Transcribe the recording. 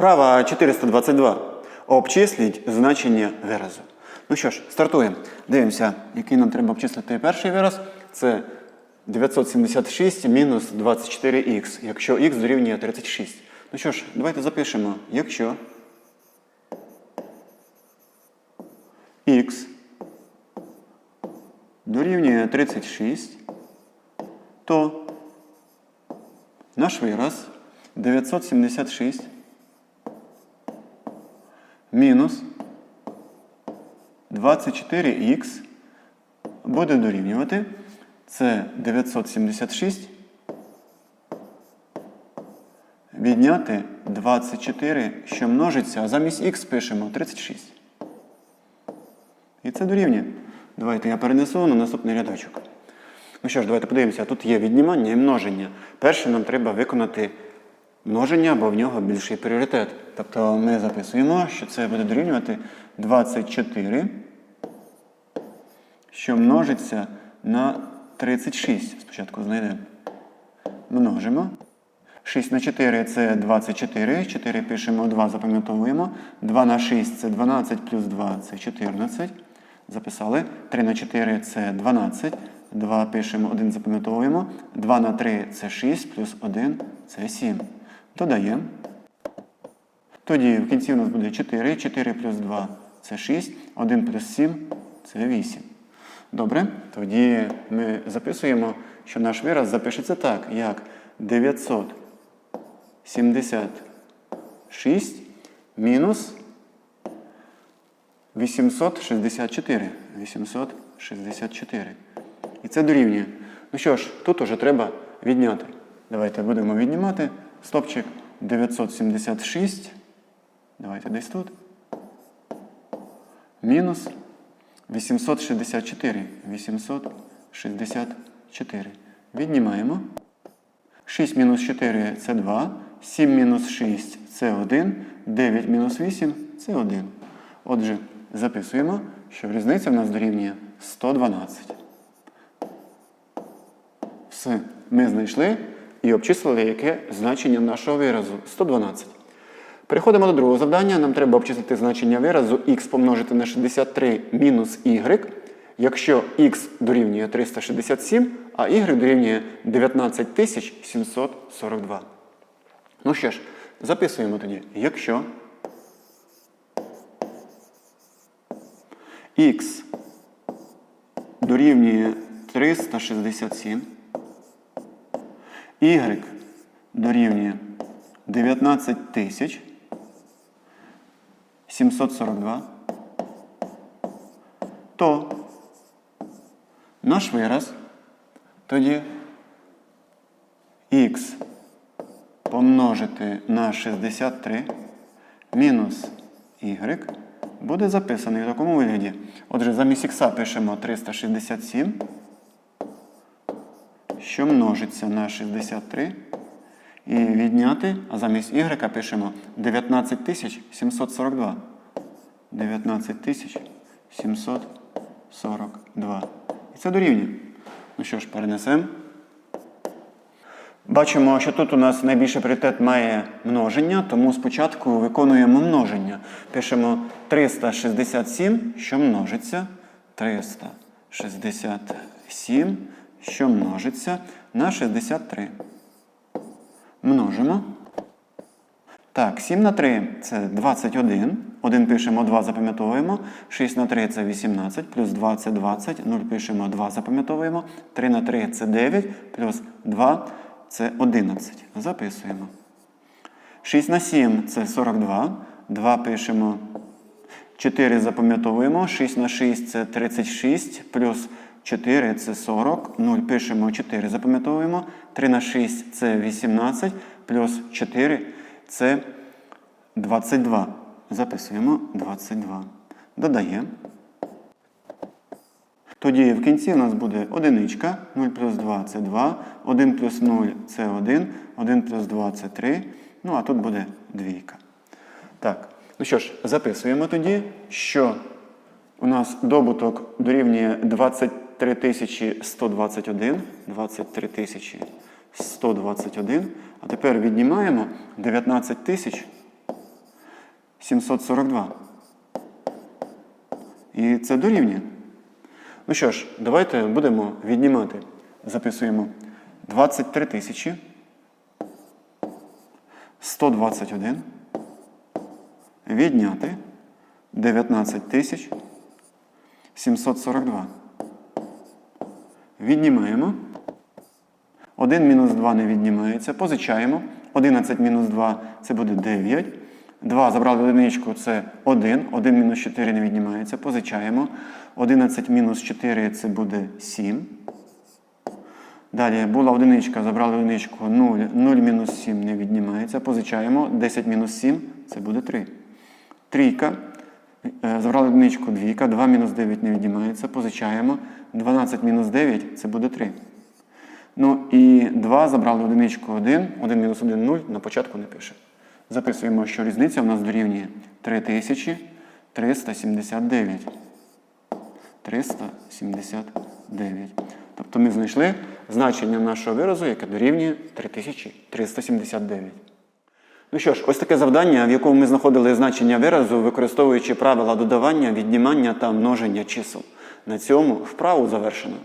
Вправа 422. Обчисліть значення виразу. Ну що ж, стартуємо. Дивимося, який нам треба обчислити перший вираз. Це 976 мінус 24х, якщо х дорівнює 36. Ну що ж, давайте запишемо, якщо х дорівнює 36, то наш вираз 976 мінус 24х буде дорівнювати. Це 976 відняти 24, що множиться, а замість х пишемо 36. І це дорівнює. Давайте я перенесу на наступний рядочок. Ну що ж, давайте подивимося, тут є віднімання і множення. Перше нам треба виконати множення, бо в нього більший пріоритет. Тобто ми записуємо, що це буде дорівнювати 24, що множиться на 36. Спочатку знайдемо. Множимо. 6 на 4 це 24. 4 пишемо 2, запам'ятовуємо. 2 на 6 це 12 плюс 2 це 14. Записали. 3 на 4 це 12. 2 пишемо 1, запам'ятовуємо. 2 на 3 це 6, плюс 1 це 7. Додаємо. Тоді в кінці у нас буде 4. 4 плюс 2 це 6. 1 плюс 7 це 8. Добре. Тоді ми записуємо, що наш вираз запишеться так, як 976 мінус 864. 864. І це дорівнює. Ну що ж, тут уже треба відняти. Давайте будемо віднімати. Стопчик 976. Давайте десь тут. Мінус 864. 864. Віднімаємо. 6 мінус 4 це 2. 7 мінус 6 це 1. 9 мінус 8 це 1. Отже, записуємо, що різниця в нас дорівнює 112. Все, ми знайшли і обчислили, яке значення нашого виразу 112. Переходимо до другого завдання. Нам треба обчислити значення виразу х помножити на 63 мінус y, якщо х дорівнює 367, а y дорівнює 19742. Ну що ж, записуємо тоді, якщо х дорівнює 367, y дорівнює 19 тисяч 742, то наш вираз. Тоді х помножити на 63 мінус y буде записаний в такому вигляді. Отже, замість х пишемо 367, що множиться на 63. І відняти, а замість y пишемо 19742. 19742. І це дорівнює. Ну що ж, перенесемо. Бачимо, що тут у нас найбільший пріоритет має множення, тому спочатку виконуємо множення. Пишемо 367, що множиться. 367, що множиться на 63. Множимо. Так, 7 на 3 це 21. 1 пишемо, 2 запам'ятовуємо. 6 на 3 це 18, плюс 2 це 20. 0 пишемо, 2 запам'ятовуємо. 3 на 3 це 9, плюс 2 це 11. Записуємо. 6 на 7 це 42. 2 пишемо. 4 запам'ятовуємо. 6 на 6 це 36, плюс 4 це 40. 0 пишемо 4 запам'ятовуємо. 3 на 6 це 18, плюс 4 це 22. Записуємо 22. Додаємо. Тоді в кінці у нас буде одиничка. 0 плюс 2 це 2. 1 плюс 0 це 1. 1 плюс 2 це 3. Ну, а тут буде двійка. Так, ну що ж, записуємо тоді, що у нас добуток дорівнює 23 121. 23 121. А тепер віднімаємо 19 742. І це дорівнює. Ну що ж, давайте будемо віднімати. Записуємо 23 тисячі 121 відняти 19 тисяч 742. Віднімаємо. 1 мінус 2 не віднімається. Позичаємо. 11 мінус 2 це буде 9. 2 забрали одиничку, це 1. 1 мінус 4 не віднімається. Позичаємо. 11 мінус 4 це буде 7. Далі була одиничка, забрали одиничку 0. 0 мінус 7 не віднімається. Позичаємо. 10 мінус 7 це буде 3. Трійка. Е, Забрали одиничку двійка, 2 мінус 9 не віднімається, позичаємо. 12 мінус 9 це буде 3. Ну і 2 забрали одиничку 1, 1 мінус 1 0, на початку не пише. Записуємо, що різниця у нас дорівнює 3379. 379. Тобто ми знайшли значення нашого виразу, яке дорівнює 3379. Ну що ж, ось таке завдання, в якому ми знаходили значення виразу, використовуючи правила додавання, віднімання та множення чисел. На цьому вправу завершено.